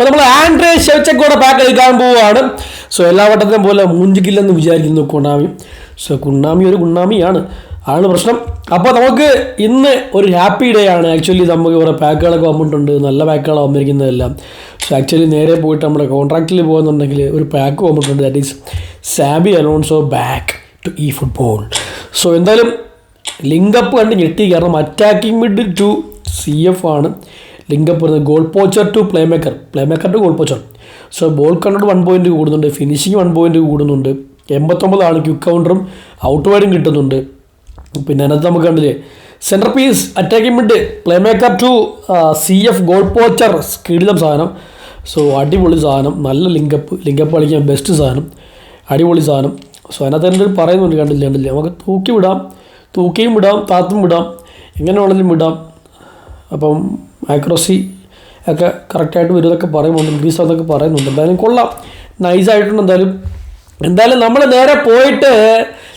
അപ്പോൾ നമ്മൾ Andre ഷെവച്ചക്കോടെ pack എടുക്കാൻ പോവുകയാണ് സോ എല്ലാ വട്ടത്തെയും പോലെ മൂഞ്ചിക്കില്ലെന്ന് വിചാരിക്കുന്നു കുണ്ണാമി സോ കുണ്ണാമി ഒരു കുണ്ണാമിയാണ് ആണ് പ്രശ്നം. അപ്പോൾ നമുക്ക് ഇന്ന് ഒരു ഹാപ്പി ഡേ ആണ്. ആക്ച്വലി നമുക്ക് കുറേ പാക്കുകളൊക്കെ വന്നിട്ടുണ്ട്. നല്ല പാക്കുകളാണ് വന്നിരിക്കുന്നതെല്ലാം. സോ ആക്ച്വലി നേരെ പോയിട്ട് നമ്മുടെ കോൺട്രാക്റ്റിൽ പോകുന്നുണ്ടെങ്കിൽ ഒരു പാക്ക് വന്നിട്ടുണ്ട്. That is Xabi Alonso back to ഈ ഫുട്ബോൾ സോ എന്തായാലും ലിങ്കപ്പ് കണ്ട് ഞെട്ടി. കാരണം attacking mid to C F ആണ്. ലിങ്കപ്പ് വരുന്നത് goal poacher to playmaker playmaker to goal poacher. So ball കണ്ടോട് one point കൂടുന്നുണ്ട്. ഫിനിഷിങ് വൺ പോയിന്റ് കൂടുന്നുണ്ട്. എൺപത്തൊമ്പതാണ് ക്വിക്ക് കൗണ്ടറും ഔട്ട് വൈഡും കിട്ടുന്നുണ്ട്. പിന്നെ അതിനകത്ത് നമുക്ക് കണ്ടില്ലേ? Centre piece attacking mid playmaker to C F goal poacher കിടിലം സാധനം. സോ അടിപൊളി സാധനം. നല്ല ലിങ്കപ്പ്. ലിങ്കപ്പ് കളിക്കാൻ ബെസ്റ്റ് സാധനം. അടിപൊളി സാധനം. സോ അതിനകത്ത് എന്റെ പറയുന്നുണ്ട് കണ്ടില്ല? കണ്ടില്ല? നമുക്ക് തൂക്കി വിടാം തൂക്കിയും വിടാം. താത്തും വിടാം. എങ്ങനെ വേണമെങ്കിലും വിടാം. അപ്പം ആക്രോസി ഒക്കെ കറക്റ്റായിട്ട് വരുന്നതൊക്കെ പറയുന്നുണ്ട് ഇൻക്രീസ് ആവുന്നതൊക്കെ പറയുന്നുണ്ട്. എന്തായാലും കൊള്ളാം. നൈസായിട്ടുണ്ട് എന്തായാലും. എന്തായാലും നമ്മൾ നേരെ പോയിട്ട്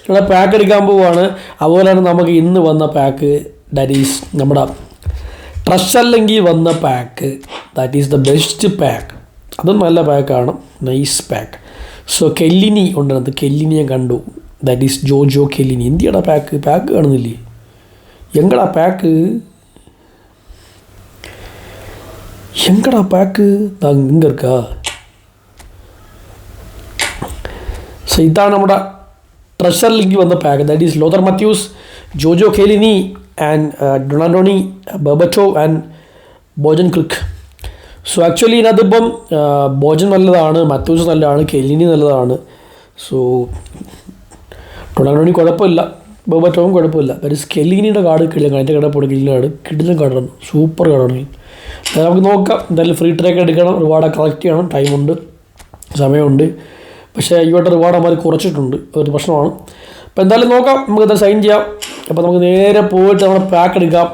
ഇവിടെ പാക്ക് എടുക്കാൻ പോവുകയാണ് അതുപോലെ തന്നെ നമുക്ക് ഇന്ന് വന്ന പാക്ക് ദാറ്റ് ഈസ് നമ്മുടെ ട്രഷ് അല്ലെങ്കിൽ വന്ന pack that is the best pack അതും നല്ല പാക്കാണ് നൈസ് പാക്ക് സോ കെല്ലിനി ഉണ്ടത് കെല്ലിനി ഞാൻ കണ്ടു. ദാറ്റ് ഈസ് ജോജോ കെല്ലിനി എന്തിയാണ് പാക്ക് പാക്ക് കാണുന്നില്ലേ? എങ്ങളാ പാക്ക് எங்கடா பேக்கு நான் இங்கே இருக்கா സോ ഇതാണ് നമ്മുടെ ട്രഷർ ലിങ്ക് വന്ന pack that is Lothar Matthaus Jojo ഖേലിനി and ഡൊണാഡോണി ബബച്ചോ and Bojan Krkic so actually ഇതിനകത്തിപ്പം Bojan നല്ലതാണ് മത്യൂസ് നല്ലതാണ് കെലിനി നല്ലതാണ് സോ ഡൊണാഡോണി കുഴപ്പമില്ല ബബച്ചോവും കുഴപ്പമില്ല പക്ഷേ സ്കെലിനിയുടെ കാർഡ് കിടിലം അതിൻ്റെ കട പോയി കിടിലം കാർഡ് കിടിലം കാർഡാണ് സൂപ്പർ കാർഡാണ് അത് നമുക്ക് നോക്കാം. എന്തായാലും ഫ്രീ ട്രേക്ക് എടുക്കണം. റിവാർഡ് കളക്ട് ചെയ്യണം. ടൈമുണ്ട് സമയമുണ്ട്. പക്ഷേ ഈ വട്ടം റിവാർഡ് കുറച്ചിട്ടുണ്ട്. ഒരു പ്രശ്നമാണ്. അപ്പോൾ എന്തായാലും നോക്കാം. നമുക്ക് എന്താ സൈൻ ചെയ്യാം. അപ്പോൾ നമുക്ക് നേരെ പോയിട്ട് നമ്മുടെ പാക്ക് എടുക്കാം.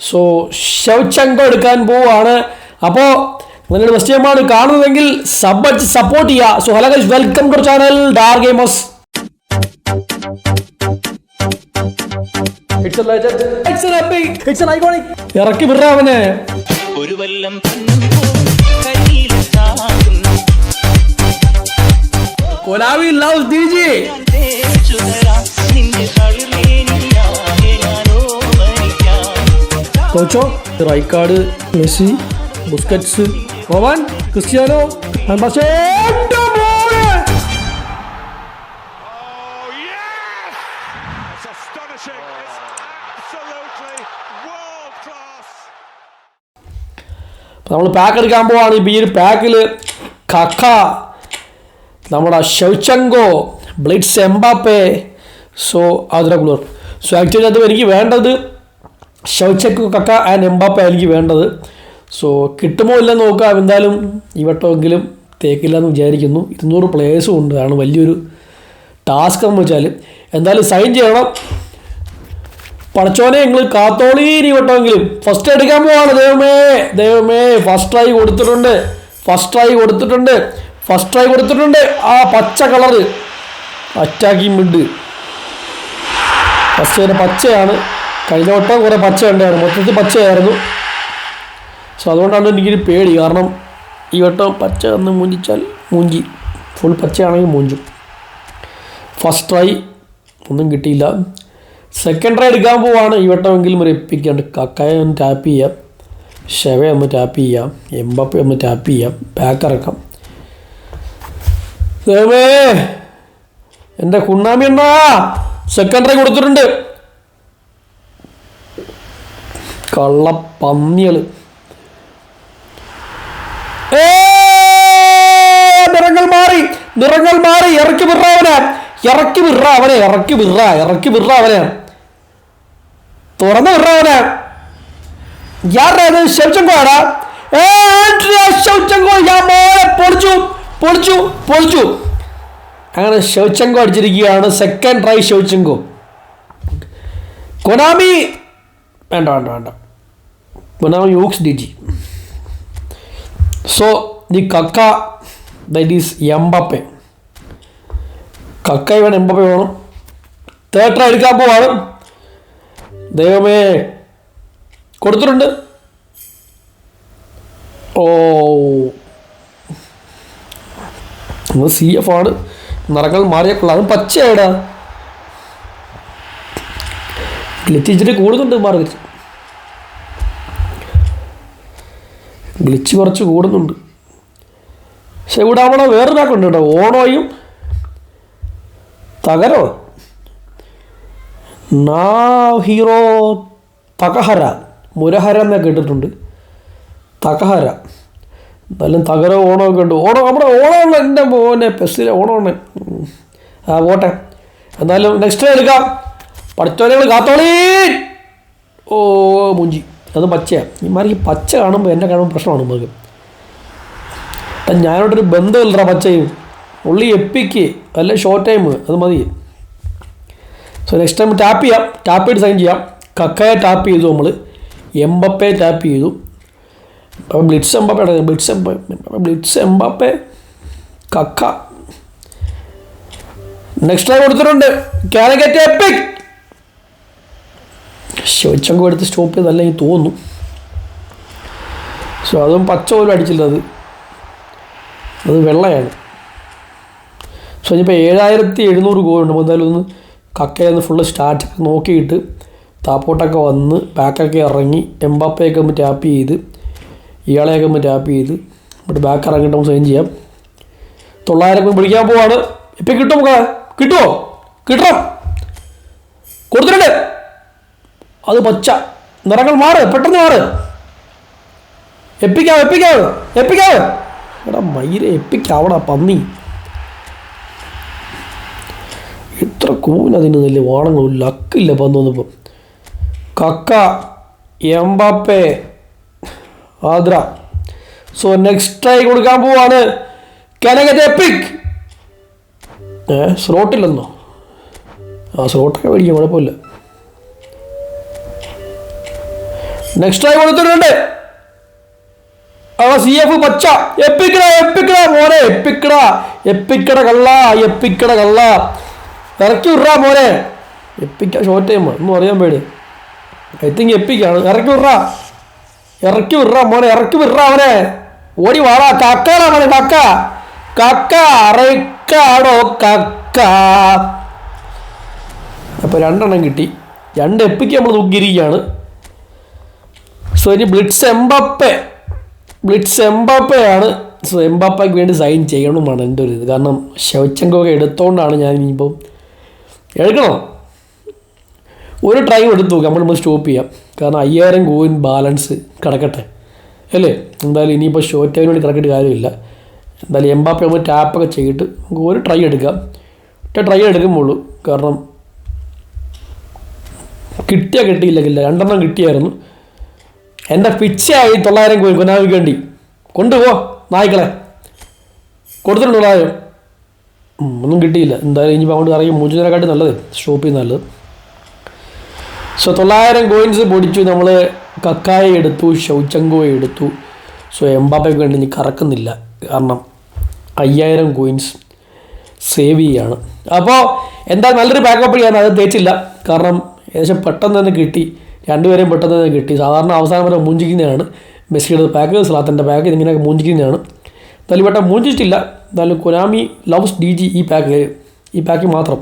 സോ ശൗചങ്കം എടുക്കാൻ പോവാണ്. അപ്പോൾ നിങ്ങളുടെ ടൈമാണ് കാണുന്നതെങ്കിൽ സബ് സപ്പോർട്ട് ചെയ്യുക so hello guys welcome to channel Dar gamers ഇറക്കി വിട അവനെ. ഒരു വല്ലം കൊലാവി ലവ് ദിജി കോച്ചോ റൈക്കാർഡ് മെസ്സി ബുസ്കറ്റ്സ് റോവാൻ ക്രിസ്ത്യാനോ പക്ഷേ Oh! It's astonishing. It's absolutely world class. നമ്മൾ പാക്ക് എടുക്കാൻ പോവാണ്. ഈ ഒരു പാക്കിൽ കക്ക നമ്മുടെ ഷെവ്ചങ്കോ ബ്ലിറ്റ്സ് എംബാപ്പെ. സോ അതിരകുളർ സോ ആക്ച്വലി അത് എനിക്ക് വേണ്ടത് ഷൗച്ചക്കോ കക്ക ആൻഡ് എംബാപ്പെ എനിക്ക് വേണ്ടത്. സോ കിട്ടുമോ ഇല്ലെന്ന് നോക്കാം എന്തായാലും ഈ വട്ടമെങ്കിലും തേക്കില്ല എന്ന് വിചാരിക്കുന്നു. ഇരുന്നൂറ് പ്ലേയേഴ്സും ഉണ്ട്. അതാണ് വലിയൊരു ടാസ്ക് എന്ന് വെച്ചാൽ എന്തായാലും സൈൻ ചെയ്യണം. പടച്ചോനെ നിങ്ങൾ കാത്തോളീരി ഇനി വട്ടമെങ്കിലും ഫസ്റ്റ് എടുക്കാൻ പോവാണ്. ദൈവമേ ദൈവമേ ഫസ്റ്റ് ട്രൈ കൊടുത്തിട്ടുണ്ട്. ഫസ്റ്റ് ട്രൈ കൊടുത്തിട്ടുണ്ട്. ഫസ്റ്റ് ട്രൈ കൊടുത്തിട്ടുണ്ട്. ആ പച്ച കളറ് അറ്റാക്കി മിഡ് ഫസ്റ്റ് പച്ചയാണ്. കഴിഞ്ഞ വട്ടം കുറേ പച്ച ഉണ്ടായിരുന്നു മൊത്തത്തിൽ പച്ചയായിരുന്നു. സോ അതുകൊണ്ടാണ് എനിക്കൊരു പേടി. കാരണം ഈ വട്ടം പച്ച ഒന്ന് മൂഞ്ചിച്ചാൽ മൂഞ്ചി. ഫുൾ പച്ചയാണെങ്കിൽ മൂഞ്ചും. ഫസ്റ്റ് ട്രൈ ഒന്നും കിട്ടിയില്ല. സെക്കൻഡ് ട്രൈ എടുക്കാൻ പോവാണ്. ഈ വട്ടമെങ്കിലും ഒരു കക്കായ ഒന്ന് ടാപ്പ് ചെയ്യാം. ഷെവ ഒന്ന് ടാപ്പ് ചെയ്യാം. എംബപ്പ ഒന്ന് ടാപ്പ് ചെയ്യാം. ബാക്ക് ഇറക്കാം. ദൈവമേ! എന്റെ കുണ്ണാമി എന്നാ സെക്കൻഡ് ട്രൈ കൊടുത്തിട്ടുണ്ട്. കള്ള പന്നികൾ. നിറങ്ങൾ മാറി. നിറങ്ങൾ മാറി. ഇറക്കി വിറ അവനെ. ഇറക്കി വിറ അവനെ. ഇറക്കി വിറ ഇറക്കി വിറ അവനെ. തുറന്നു പൊളിച്ചു അങ്ങനെ ശൗചങ്കോ അടിച്ചിരിക്കുകയാണ് സെക്കൻഡ് ട്രൈ ശൗചങ്കോ. കൊനാമി വേണ്ട വേണ്ട വേണ്ട. Konami യൂക്സ് D G so the Kaka that is Mbappe. Kaka ഇവൻ എംബപ്പെ വേണം. തേർഡ് ട്രൈ എടുക്കാൻ പോവാണ്. ദൈവമേ കൊടുത്തിട്ടുണ്ട്. ഓ. അത് സി എഫ് ആണ്. നിറങ്ങൾ മാറിയപ്പോൾ അതും പച്ചയായിടാ. ഗ്ലിച്ച് ഇച്ചിരി കൂടുന്നുണ്ട് മാറി ഗ്ലിച്ച് കുറച്ച് കൂടുന്നുണ്ട്. പക്ഷെ ഇവിടെ അവിടെ വേറൊരു ബാക്കുണ്ട് കേട്ടോ. ഓണോയും തകരോ? നാ ഹീറോ തകഹര. മുരഹര എന്നൊക്കെ കേട്ടിട്ടുണ്ട് തകഹര. എന്നാലും തകര ഓണമൊക്കെ ഉണ്ട്. ഓണം നമ്മുടെ ഓണമാണ് എന്റെ മോനെ പെസ്സിലെ ഓണമാണ് ആ പോട്ടെ. എന്നാലും നെക്സ്റ്റ് എടുക്കാം. പഠിച്ചോലുകൾ കാത്തോളീ. ഓ മുഞ്ചി. അത് പച്ചയാണ് ഇമാർക്ക് ഈ പച്ച കാണുമ്പോൾ എന്നെ കാണുമ്പോൾ പ്രശ്നമാണ് നമുക്ക് ഞാനോട്ടൊരു ബന്ധമില്ലടാ പച്ചയും. ഉള്ളി എപ്പിക്ക്. അല്ല ഷോർട്ട് ടൈം അത് മതി. സോ നെക്സ്റ്റ് ടൈം ടാപ്പ് ചെയ്യാം. ടാപ്പ് ചെയ്ത് സൈൻ ചെയ്യാം. കക്കയെ ടാപ്പ് ചെയ്തു നമ്മൾ എംബപ്പയെ ടാപ്പ് ചെയ്തു. അപ്പം blitz എംബപ്പയുടെ blitz blitz Mbappe Kaka. Next time കൊടുത്തിട്ടുണ്ട്. കാനഗറ്റ് എപ്പിക് ശോച്ചങ്കം എടുത്ത് സ്റ്റോപ്പ് ചെയ്തല്ല എനിക്ക് തോന്നുന്നു സോ അതും പച്ച പോലും അടിച്ചില്ല അത്. അത് വെള്ളയാണ്. സോ ഇനിയിപ്പോൾ ഏഴായിരത്തി എഴുന്നൂറ് ഗോൾ അപ്പോൾ എന്തായാലും ഒന്ന് കക്കയെന്ന് ഫുള്ള് സ്റ്റാർട്ട് നോക്കിയിട്ട് താപ്പോട്ടൊക്കെ വന്ന് ബാക്കൊക്കെ ഇറങ്ങി എംബാപ്പയൊക്കെ ഒന്ന് ടാപ്പ് ചെയ്ത് ഇയാളെയൊക്കെ ഒന്ന് ടാപ്പ് ചെയ്ത് എന്നിട്ട് ബാക്ക് ഇറങ്ങിയിട്ട് നമുക്ക് സൈൻ ചെയ്യാം. തൊള്ളായിരം വിളിക്കാൻ പോവാണ്. ഇപ്പം കിട്ടും നമുക്ക്? കിട്ടുമോ കിട്ടണം. കൊടുത്തിട്ടുണ്ട്. അത് പച്ച. നിറങ്ങൾ മാറ് പെട്ടെന്ന് മാറ്. എപ്പിക്കാവ് എപ്പിക്കാവ് എപ്പിക്കാവ്. എടാ മയിരെ എപ്പിക്കാവടാ പന്നി. കൂനതിന് വലിയ വാണങ്ങളും ലക്കില്ല പന്ത് വന്നപ്പം. കക്ക എംബാപ്പെ ആദ്ര. സോ നെക്സ്റ്റ് ട്രൈ കൊടുക്കാൻ പോവാണ്. കാനഗറ്റ് എപ്പിക് ഏ സ്ലോട്ടില്ലെന്നോ ആ സ്ലോട്ടൊക്കെ മേടിക്കും കുഴപ്പമില്ല. നെക്സ്റ്റ് ട്രൈ കൊടുത്തിട്ടുണ്ട്. ആ സി എഫ് പച്ച. എപ്പിക്കട എപ്പിക്കട മോനെ എപ്പിക്കട എപ്പിക്കട കള്ള എപ്പിക്കട കള്ള. ഇറക്കി വിട്രാ മോനെ. എപ്പിക്ക ഷോർട്ട് ടൈം ഒന്നും അറിയാൻ പേടി. ഐ തിങ്ക് എപ്പിക്കാണ് ഇറക്കി വിട്രാ ഇറക്കി വിട്രാ മോനെ ഇറക്കി വിട്രാ അവനെ. ഓടി വാടാ. കക്കാടാ മോനെ കക്ക. കക്ക അറക്കാടോ കക്ക. അപ്പോൾ രണ്ടെണ്ണം കിട്ടി. രണ്ട് എപ്പിക്ക് നമ്മൾ തൂക്കിയിരിക്കുകയാണ്. സോ ഇനി ബ്ലിറ്റ്സ് എംബപ്പെ ബ്ലിറ്റ്സ് എംബപ്പയാണ് സോ എംബപ്പയ്ക്ക് വേണ്ടി സൈൻ ചെയ്യണമെന്നാണ് എന്റെ ഒരു ഇത്. കാരണം ശവച്ചങ്കൊക്കെ എടുത്തുകൊണ്ടാണ് ഞാൻ ഇനിയിപ്പം എടുക്കണം ഒരു ട്രൈ എടുത്തു നോക്കാം. നമ്മൾ സ്റ്റോപ്പ് ചെയ്യാം. കാരണം അയ്യായിരം കോയിൻ ബാലൻസ് കിടക്കട്ടെ. അല്ലേ? എന്തായാലും ഇനിയിപ്പോൾ ടൈമിന് വേണ്ടി കിടക്കേണ്ട കാര്യമില്ല. എന്തായാലും എംബാപ്പ നമ്മൾ ടാപ്പൊക്കെ ചെയ്തിട്ട് നമുക്ക് ഒരു ട്രൈ എടുക്കാം. ഒറ്റ ട്രൈ എടുക്കുമ്പോളൂ കാരണം കിട്ടിയാൽ കിട്ടിയില്ലെങ്കിൽ രണ്ടെണ്ണം കിട്ടിയായിരുന്നു. എന്റെ പിച്ചയായി തൊള്ളായിരം കോയിൻ കൊനാവിക്ക് വേണ്ടി. കൊണ്ടുപോ നായ്ക്കളെ. കൊടുത്തിട്ടുണ്ട് തൊള്ളായിരം. ഒന്നും കിട്ടിയില്ല. എന്തായാലും ഇനി അങ്ങോട്ട് ഇറങ്ങി മൂഞ്ചിനേക്കാട്ടി നല്ലത്. ഷോപ്പിൽ നല്ലത്. സോ തൊള്ളായിരം കോയിൻസ് പൊടിച്ചു നമ്മൾ കക്കായ എടുത്തു ഷൗച്ചങ്കോയെ എടുത്തു. സോ എംബാപ്പയ്ക്ക് വേണ്ടി ഇനി കറക്കുന്നില്ല. കാരണം അയ്യായിരം കോയിൻസ് സേവ് ചെയ്യാണ്. അപ്പോൾ എന്താ നല്ലൊരു ബാക്കപ്പ് ചെയ്യാൻ? അത് തേച്ചില്ല. കാരണം ഏകദേശം പെട്ടെന്ന് തന്നെ കിട്ടി. രണ്ടുപേരെയും പെട്ടെന്ന് തന്നെ കിട്ടി. സാധാരണ അവസാനം വരെ മൂഞ്ചിക്കുന്നതാണ്. മെസ്സിയുടെ പാക്ക് സ്ലാത്തിന്റെ പാക്ക് ഇങ്ങനെ മൂഞ്ചിക്കുന്നതാണ്. എന്തായാലും പെട്ടെന്ന് മൂഞ്ചിച്ചിട്ടില്ല. എന്തായാലും കൊനാമി ലവ്സ് ഡി ജി ഈ പാക്ക് ഈ പാക്ക് മാത്രം.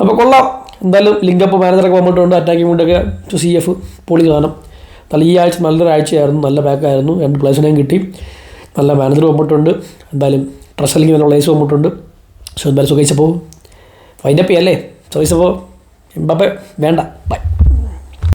അപ്പോൾ കൊള്ളാം. എന്തായാലും ലിങ്കപ്പ് മാനേജറൊക്കെ വന്നിട്ടുണ്ട്. അറ്റാക്കിംഗ് വേണ്ടിയൊക്കെ സി എഫ് പൊളി കാണാം നല്ല ഈ ആഴ്ച നല്ലൊരു ആഴ്ചയായിരുന്നു. നല്ല പാക്കായിരുന്നു രണ്ട് പ്ലേസിനെയും കിട്ടി. നല്ല മാനേജർ വന്നിട്ടുണ്ട്. എന്തായാലും ട്രഷലിംഗ് നല്ല പ്ലേസ് വന്നിട്ടുണ്ട്. സോ എന്തായാലും സുഖിച്ചപ്പോൾ വൈൻഡപ്പ് ചെയ്യല്ലേ? സുഖിച്ചപ്പോൾ എംബാപ്പെ വേണ്ട. ബൈ